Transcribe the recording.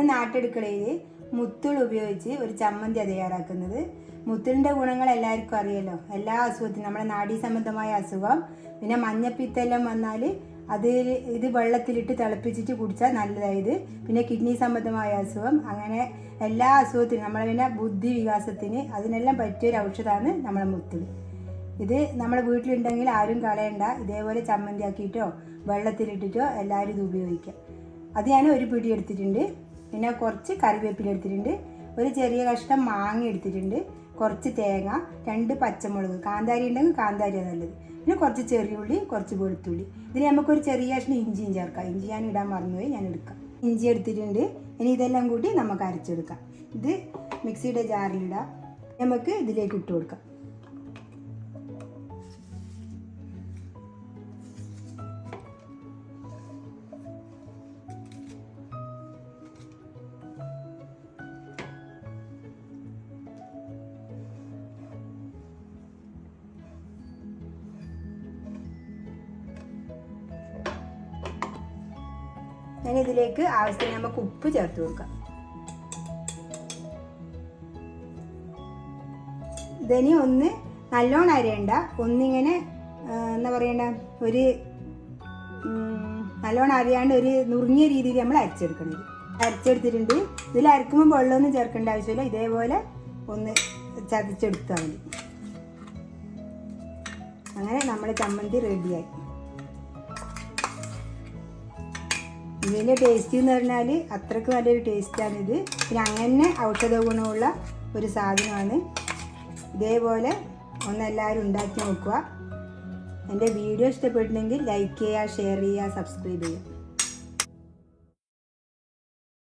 ഇന്ന് നാട്ടെടുക്കളയിൽ മുത്തുൾ ഉപയോഗിച്ച് ഒരു ചമ്മന്തി തയ്യാറാക്കുന്നത്. മുത്തുളിന്റെ ഗുണങ്ങൾ എല്ലാവർക്കും അറിയാലോ. എല്ലാ അസുഖത്തിനും നമ്മുടെ നാഡീ സംബന്ധമായ അസുഖം പിന്നെ മഞ്ഞപ്പിത്തെല്ലാം വന്നാൽ അത് ഇത് വെള്ളത്തിലിട്ട് തിളപ്പിച്ചിട്ട് കുടിച്ചാൽ നല്ലതായത്. പിന്നെ കിഡ്നി സംബന്ധമായ അസുഖം അങ്ങനെ എല്ലാ അസുഖത്തിനും നമ്മളെ പിന്നെ ബുദ്ധി വികാസത്തിന് അതിനെല്ലാം പറ്റിയൊരു ഔഷധമാണ് നമ്മളെ മുത്തുളി ഇത് നമ്മുടെ വീട്ടിലുണ്ടെങ്കിൽ ആരും കളയണ്ട. ഇതേപോലെ ചമ്മന്തി ആക്കിയിട്ടോ വെള്ളത്തിലിട്ടിട്ടോ എല്ലാവരും ഇത് ഉപയോഗിക്കാം. അത് ഞാൻ ഒരു പിടി എടുത്തിട്ടുണ്ട്. പിന്നെ കുറച്ച് കറിവേപ്പില എടുത്തിട്ടുണ്ട്. ഒരു ചെറിയ കഷ്ണം മാങ്ങ എടുത്തിട്ടുണ്ട്. കുറച്ച് തേങ്ങ രണ്ട് പച്ചമുളക്. കാന്താരി ഉണ്ടെങ്കിൽ കാന്താരിയാണ് നല്ലത്. പിന്നെ കുറച്ച് ചെറിയ ഉള്ളി കുറച്ച് വെളുത്തുള്ളി. ഇതിന് നമുക്കൊരു ചെറിയ കഷ്ണം ഇഞ്ചിയും ചേർക്കാം. ഇഞ്ചി ഞാൻ ഇടാൻ മറന്നുപോയി ഞാൻ എടുക്കാം. ഇഞ്ചി എടുത്തിട്ടുണ്ട്. ഇനി ഇതെല്ലാം കൂട്ടി നമുക്ക് അരച്ചെടുക്കാം. ഇത് മിക്സിയുടെ ജാറിലിടാം. നമുക്ക് ഇതിലേക്ക് ഇട്ട് കൊടുക്കാം. ഞാൻ ഇതിലേക്ക് ആവശ്യത്തിന് നമുക്ക് ഉപ്പ് ചേർത്ത് കൊടുക്കാം. ഇതിനി ഒന്ന് നല്ലോണം അരയണ്ട. ഒന്നിങ്ങനെ എന്താ പറയണ്ട ഒരു നല്ലോണം അരയാണ്ട് ഒരു നുറുങ്ങിയ രീതിയിൽ നമ്മൾ അരച്ചെടുക്കണം. അരച്ചെടുത്തിട്ടുണ്ട്. ഇതിൽ അരക്കുമ്പോൾ വെള്ളമൊന്നും ചേർക്കേണ്ട ആവശ്യമില്ല. ഇതേപോലെ ഒന്ന് ചതച്ചെടുത്താൽ മതി. അങ്ങനെ നമ്മൾ ചമ്മന്തി റെഡിയായി ഇതിന്റെ ടേസ്റ്റ് എന്ന് പറഞ്ഞാൽ അത്രയ്ക്ക് നല്ലൊരു ടേസ്റ്റാണിത് പിന്നെ അങ്ങനെ ഔഷധ ഗുണമുള്ള ഒരു സാധനമാണ്. ഇതേപോലെ ഒന്ന് എല്ലാവരും ഉണ്ടാക്കി നോക്കുക. എന്റെ വീഡിയോ ഇഷ്ടപ്പെട്ടിട്ടുണ്ടെങ്കിൽ ലൈക്ക് ചെയ്യുക ഷെയർ ചെയ്യുക സബ്സ്ക്രൈബ് ചെയ്യുക.